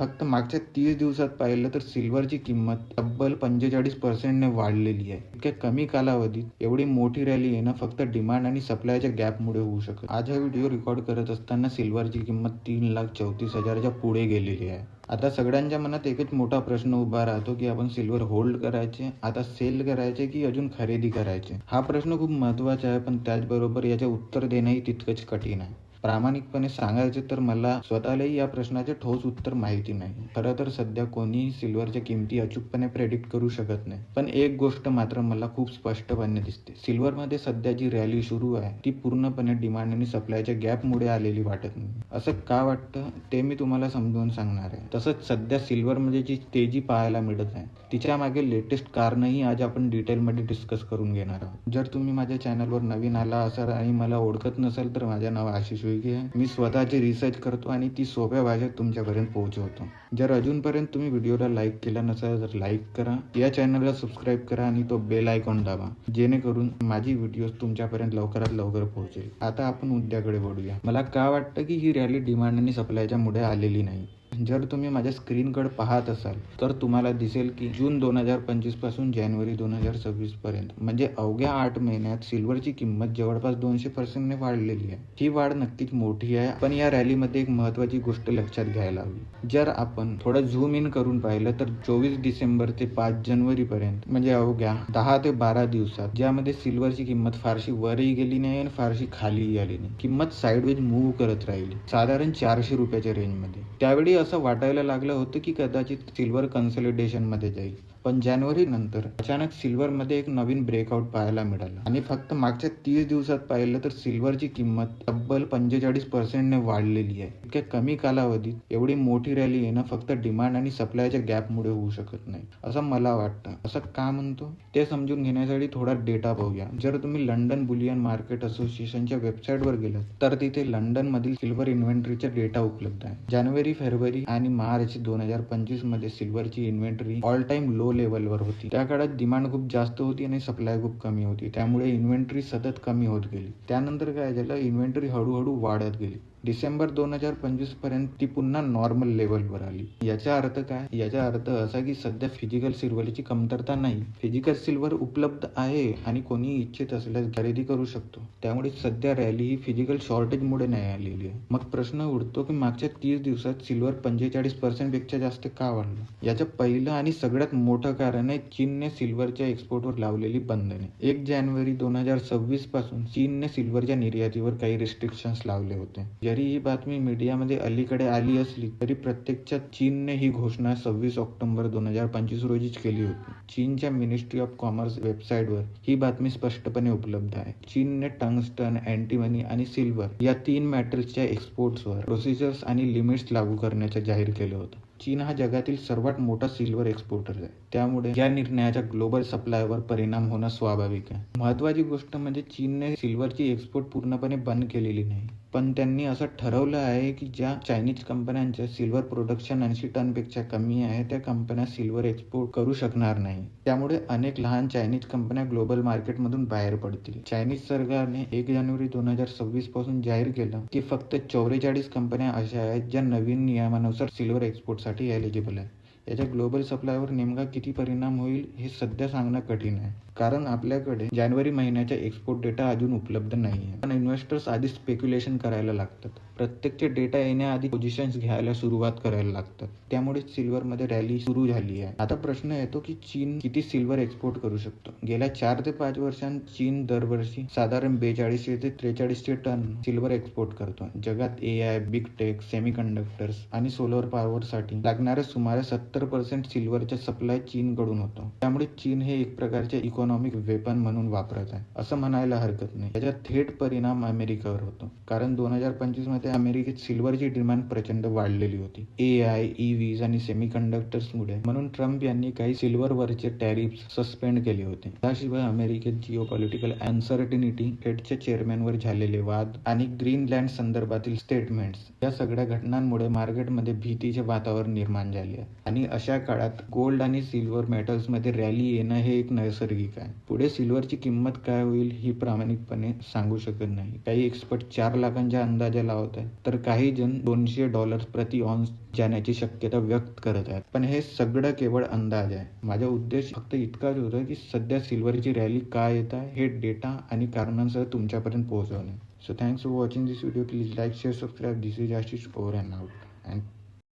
फक्त मागच्या तीस दिवसात पाहिलं तर सिल्वरची किंमत तब्बल पंचेचाळीस पर्सेंटने वाढलेली आहे. इतक्या कमी कालावधीत एवढी मोठी रॅली येणं फक्त डिमांड आणि सप्लायच्या गॅपमुळे होऊ शकत. आज हा व्हिडिओ रेकॉर्ड करत असताना सिल्वरची किंमत तीन लाख चौतीस हजाराच्या पुढे गेलेली आहे. आता सगळ्यांच्या मनात एकच मोठा प्रश्न उभा राहतो की आपण सिल्वर होल्ड करायचे आता सेल करायचे की अजून खरेदी करायचे? हा प्रश्न खूप महत्त्वाचा आहे पण त्याचबरोबर याचे उत्तर देणंही तितकंच कठीण आहे. प्रामाणिकपणे सांगायचे तर मला स्वतःलाही या प्रश्नाचे ठोस उत्तर माहिती नाही. खरं तर सध्या कोणीही सिल्वरच्या किमती अचूकपणे प्रेडिक्ट करू शकत नाही. पण एक गोष्ट मात्र मला खूप स्पष्टपणे दिसते. सिल्वरमध्ये सध्या जी रॅली सुरू आहे ती पूर्णपणे डिमांड आणि सप्लायच्या गॅपमुळे आलेली वाटत नाही. असं का वाटतं ते मी तुम्हाला समजून सांगणार आहे. तसंच सध्या सिल्वरमध्ये म्हणजे जी तेजी पाहायला मिळत आहे तिच्यामागे लेटेस्ट कारणही आज आपण डिटेलमध्ये डिस्कस करून घेणार आहोत. जर तुम्ही माझ्या चॅनलवर नवीन आला असाल आणि मला ओळखत नसेल तर माझं नाव आशिष विगे आहे मी स्वतःची रिसर्च करतो आणि ती सोप्या भाषेत तुमच्यापर्यंत पोहोचवतो. जर अजूनपर्यंत तुम्ही व्हिडिओला लाईक केला नसेल तर लाईक करा. या चॅनलला सबस्क्राईब करा आणि तो बेल आयकॉन दाबा. जेणेकरून माझी व्हिडिओज तुमच्यापर्यंत लवकरात लवकर पोहोचेल. आता आपण उद्याकडे वळूया. मला का वाटतं की ही रॅली डिमांड आणि सप्लायच्या मुळे आलेली नाही. जर तुम्ही माझ्या स्क्रीनकडे पाहत असाल तर तुम्हाला दिसेल की जून दोन हजार पंचवीसपासून जानेवारी दोन हजार सव्वीस पर्यंत म्हणजे अवघ्या आठ महिन्यात सिल्वरची किंमत जवळपास दोनशे पर्सेंटने वाढलेली आहे. ही वाढ नक्कीच मोठी आहे पण या रॅलीमध्ये एक महत्वाची गोष्ट लक्षात घ्यायला हवी. जर आपण थोडं झूम इन करून पाहिलं तर चोवीस डिसेंबर ते पाच जानेवारी पर्यंत म्हणजे अवघ्या दहा ते बारा दिवसात ज्यामध्ये सिल्वरची किंमत फारशी वरही गेली नाही आणि फारशी खालीही आली नाही. किंमत साईडवेज मूव्ह करत राहिली साधारण चारशे रुपयाच्या रेंजमध्ये त्यावेळी असं वाटायला लागलं होतं की कदाचित सिल्वर कन्सॉलिडेशनमध्ये जाईल. पण जानेवारी नंतर अचानक सिल्वरमध्ये एक नवीन ब्रेकआउट पाहायला मिळाला. आणि फक्त मागच्या तीस दिवसात पाहिलं तर सिल्वरची किंमत तब्बल पंचेचाळीस पर्सेंटने वाढलेली आहे. इतक्या कमी कालावधीत एवढी मोठी रॅली येणं फक्त डिमांड आणि सप्लायच्या गॅपमुळे होऊ शकत नाही असं मला वाटतं. असं का म्हणतो? ते समजून घेण्यासाठी थोडा डेटा पाहूया. जर तुम्ही लंडन बुलियन मार्केट असोसिएशनच्या वेबसाईटवर गेलात तर तिथे लंडन मधील सिल्वर इन्व्हेंटरीचा डेटा उपलब्ध आहे. जानेवारी फेब्रुवारी आणि मार्च दोन हजार पंचवीसमध्ये सिल्वरची इन्व्हेंटरी ऑल टाइम लो लेवलवर होती. त्या काळात डिमांड खूप जास्त होती आणि सप्लाय खूप कमी होती. त्यामुळे इन्व्हेंटरी सतत कमी होत गेली. त्यानंतर काय झालं? इन्व्हेंटरी हळूहळू वाढत गेली. डिसेंबर दोन हजार पंचवीसपर्यंत ती पुन्हा नॉर्मल लेवलवर आली. याचा अर्थ काय? याचा अर्थ असा की सध्या फिजिकल सिल्वरची कमतरता नाही. फिजिकल सिल्वर उपलब्ध आहे आणि कोणी इच्छित असल्यास खरेदी करू शकतो. त्यामुळे सध्या रॅली ही फिजिकल शॉर्टेजमुळे नाही आलेली आहे. मग प्रश्न उडतो की मागच्या तीस दिवसात सिल्वर पंचेचाळीस पर्सेंटपेक्षा जास्त का वाढलं? याचं पहिलं आणि सगळ्यात मोठं कारण आहे चीनने सिल्वरच्या एक्सपोर्टवर लावलेली बंधने. एक जानेवारी दोन हजार सव्वीसपासून चीनने सिल्वरच्या निर्यातीवर काही रिस्ट्रिक्शन्स लावले होते. जरी ही बातमी मीडियामध्ये अलीकडे आली असली तरी प्रत्यक्षात चीनने ही घोषणा सव्वीस ऑक्टोबर दोन हजार पंचवीस रोजीच केली होती. चीनच्या मिनिस्ट्री ऑफ कॉमर्स वेबसाईटवर ही बातमी स्पष्टपणे उपलब्ध आहे. चीनने टंगस्टन अँटीमनी आणि सिल्वर या तीन मॅटल्सच्या एक्सपोर्ट्सवर प्रोसिजर्स आणि लिमिट्स लागू करण्याचे जाहीर केलं होतं. चीन हा जगातील सर्वात मोठा सिल्वर एक्सपोर्टर आहे. त्यामुळे या निर्णयाचा ग्लोबल सप्लायवर परिणाम होणं स्वाभाविक आहे. महत्वाची गोष्ट म्हणजे चीनने सिल्वरची एक्सपोर्ट पूर्णपणे बंद केलेली नाही. पण त्यांनी असं ठरवलं आहे की ज्या चायनीज कंपन्यांच्या सिल्वर प्रोडक्शन ऐंशी टनपेक्षा कमी आहे त्या कंपन्या सिल्वर एक्सपोर्ट करू शकणार नाही. त्यामुळे अनेक लहान चायनीज कंपन्या ग्लोबल मार्केटमधून बाहेर पडतील. चायनीज सरकारने एक जानेवारी दोन हजार सव्वीसपासून जाहीर केलं की फक्त चौवेचाळीस कंपन्या अशा आहेत ज्या नवीन नियमानुसार सिल्वर एक्सपोर्टसाठी एलिजिबल आहेत. याचा ग्लोबल सप्लायवर नेमका किती परिणाम होईल हे सध्या सांगणं कठीण आहे. कारण आपल्याकडे जानेवारी महिन्याचा एक्सपोर्ट डेटा अजून उपलब्ध नाही आहे. पण इन्व्हेस्टर्स आधी स्पेक्युलेशन करायला लागतात. प्रत्येकचे डेटा येण्याआधी पोझिशन्स घ्यायला सुरुवात करायला लागतात. त्यामुळे सिल्वरमध्ये रॅली सुरू झाली आहे. आता प्रश्न येतो की चीन किती सिल्वर एक्सपोर्ट करू शकतो? गेल्या चार ते पाच वर्षांत चीन दरवर्षी साधारण बेचाळीसशे ते त्रेचाळीसशे टन सिल्वर एक्सपोर्ट करतो. जगात A I big tech semiconductors आणि सोलर पॉवरसाठी लागणारे सुमारे सत्तर पर्सेंट सिल्वरचा सप्लाय चीनकडून होतो. त्यामुळे चीन हे एक प्रकारचे इकॉनॉमिक वेपन म्हणून वापरत आहे. असं म्हणायला हरकत नाही. त्याचा थेट परिणाम अमेरिकेवर होतो. कारण दोन हजार पंचवीसमध्ये अमेरिकेत सिल्वरची डिमांड प्रचंड वाढलेली होती. ए आय ईव्हीज आणि सेमी मुळे. म्हणून ट्रम्प यांनी काही सिल्वरवरचे टॅरिफ सस्पेंड केले होते. त्याशिवाय अमेरिकेत जिओ पॉलिटिकल अनसर्टिनिटी फेडच्या चेअरमॅनवर झालेले वाद आणि ग्रीनलँड संदर्भातील स्टेटमेंट्स या सगळ्या घटनांमुळे मार्केटमध्ये भीतीचे वातावरण निर्माण झाले आहे. आणि आणि अशा काळात गोल्ड आणि सिल्वर मेटल्समध्ये रॅली येणं हे एक नैसर्गिक आहे. पुढे सिल्वरची किंमत काय होईल ही प्रामाणिकपणे सांगू शकत नाही. काही एक्सपर्ट चार लाखांच्या अंदाजा लावत आहेत तर काही जण दोनशे डॉलर्स प्रति ऑन्स जाण्याची शक्यता व्यक्त करत आहेत. पण हे सगळं केवळ अंदाज आहे. माझा उद्देश फक्त इतकाच होता की सध्या सिल्वरची रॅली काय येत आहे हे डेटा आणि कारणांसह तुमच्यापर्यंत पोहोचवणे. So thanks for watching this video please like share subscribe this is Ashish over and out and